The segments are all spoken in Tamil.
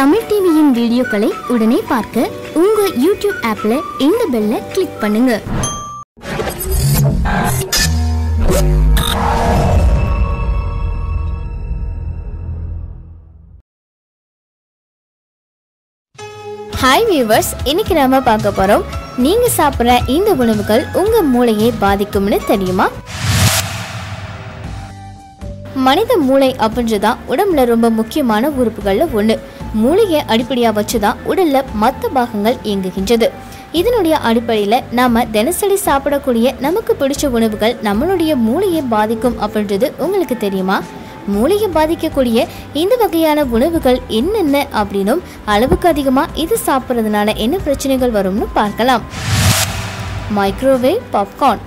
தமிழ் டிவியின் வீடியோக்களை உடனே பார்க்க உங்க யூடியூப் ஆப்ல இந்த பெல்ல கிளிக் பண்ணுங்க. ஹாய் வியூவர்ஸ் இன்னைக்கு நாம பார்க்க போறோம். நீங்க சாப்பிட்ற இந்த உணவுகள் உங்க மூளையை பாதிக்கும்னு தெரியுமா? மனித மூளை அப்படின்றதான் உடம்புல ரொம்ப முக்கியமான உறுப்புகளில் ஒன்று மூளையை அடிப்படையாக வச்சு தான் உடலில் மற்ற பாகங்கள் இயங்குகின்றது. இதனுடைய அடிப்படையில் நாம் தினசரி சாப்பிடக்கூடிய நமக்கு பிடிச்ச உணவுகள் நம்மளுடைய மூளையை பாதிக்கும் அப்படின்றது உங்களுக்கு தெரியுமா? மூளையை பாதிக்கக்கூடிய இந்த வகையான உணவுகள் என்னென்ன அப்படின்னும் அளவுக்கு அதிகமாக இது சாப்பிட்றதுனால என்ன பிரச்சனைகள் வரும்னு பார்க்கலாம். மைக்ரோவேவ் பாப்கார்ன்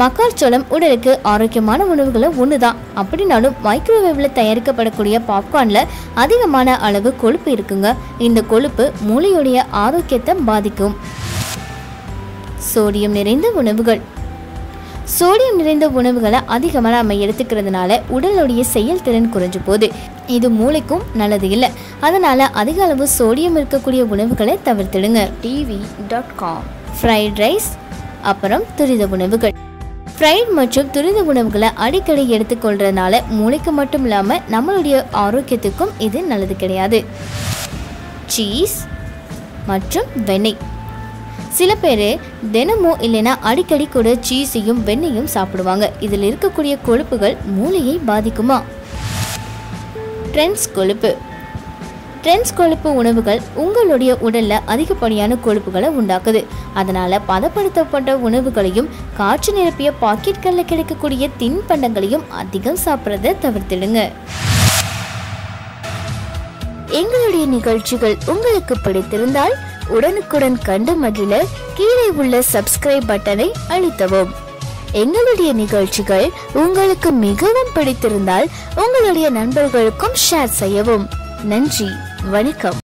மக்காச்சோளம் உடலுக்கு ஆரோக்கியமான உணவுகளை ஒன்று தான் அப்படின்னாலும் மைக்ரோவேவில் தயாரிக்கப்படக்கூடிய பாப்கார்னில் அதிகமான அளவு கொழுப்பு இருக்குங்க. இந்த கொழுப்பு மூளையுடைய ஆரோக்கியத்தை பாதிக்கும். சோடியம் நிறைந்த உணவுகள். சோடியம் நிறைந்த உணவுகளை அதிகமாக நம்ம எடுத்துக்கிறதுனால உடலுடைய செயல்திறன் குறைஞ்சு போகுது. இது மூளைக்கும் நல்லது இல்லை. அதனால அதிக அளவு சோடியம் இருக்கக்கூடிய உணவுகளை தவிர்த்திடுங்க. TV dot com fried rice அப்புறம் துரித உணவுகள். ஃப்ரைட் மற்றும் துரித உணவுகளை அடிக்கடி எடுத்துக்கொள்றதுனால மூளைக்கு மட்டும் இல்லாமல் நம்மளுடைய ஆரோக்கியத்துக்கும் இது நல்லது கிடையாது. சீஸ் மற்றும் வெண்ணெய். சில பேர் தினமும் இல்லைன்னா அடிக்கடி கூட சீஸையும் வெண்ணையும் சாப்பிடுவாங்க. இதில் இருக்கக்கூடிய கொழுப்புகள் மூளையை பாதிக்குமா? ட்ரெண்ட்ஸ் கொழுப்பு. ட்ரென்ஸ் கொழுப்பு உணவுகள் உங்களுடைய உடலில் அதிகப்படியான கொழுப்புகளை உண்டாக்குது. அதனால் பதப்படுத்தப்பட்ட உணவுகளையும் காற்று நிரப்பிய பாக்கெட்களில் கிடைக்கக்கூடிய தின்பண்டங்களையும் அதிகம் சாப்பிட்றத தவிர்த்திடுங்க. எங்களுடைய நிகழ்ச்சிகள் உங்களுக்கு பிடித்திருந்தால் உடனுக்குடன் கண்டு மகிழ கீழே உள்ள சப்ஸ்கிரைப் பட்டனை அழுத்தவும். எங்களுடைய நிகழ்ச்சிகள் உங்களுக்கு மிகவும் பிடித்திருந்தால் உங்களுடைய நண்பர்களுக்கும் ஷேர் செய்யவும். நன்றி. வணக்கம்.